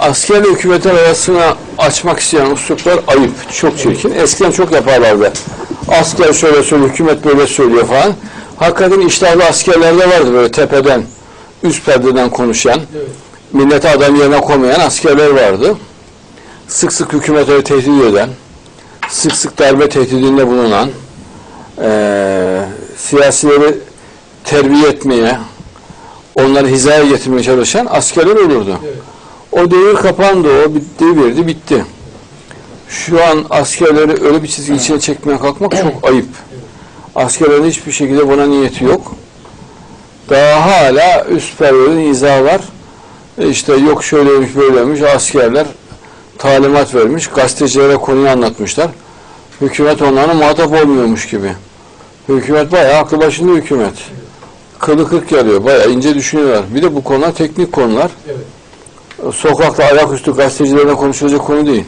askerle hükümetin arasına açmak isteyen usluplar ayıp, çok çirkin. Eskiden çok yaparlardı. Asker şöyle söylüyor, hükümet böyle söylüyor falan. Hakikaten iştahlı askerler de vardı böyle tepeden, üst perdeden konuşan, millete adam yerine koymayan askerler vardı. Sık sık hükümete tehdit eden, sık sık darbe tehdidinde bulunan, eee siyasileri terbiye etmeye, onları hizaya getirmeye çalışan askerler olurdu. O devir kapandı, o bitti, verdi, bitti. Şu an askerleri öyle bir çizgi içine çekmeye kalkmak çok ayıp. Askerlerin hiçbir şekilde buna niyeti yok. Daha hala üst perdenin izahı var. E İşte yok şöyleymiş böyleymiş askerler talimat vermiş. Gazetecilere konuyu anlatmışlar. Hükümet onlara muhatap olmuyormuş gibi. Hükümet bayağı aklı başında hükümet. Kılı kırk yarıyor. Bayağı ince düşünüyorlar. Bir de bu konular teknik konular. Evet. Sokakta ayaküstü gazetecilerle konuşulacak konu değil.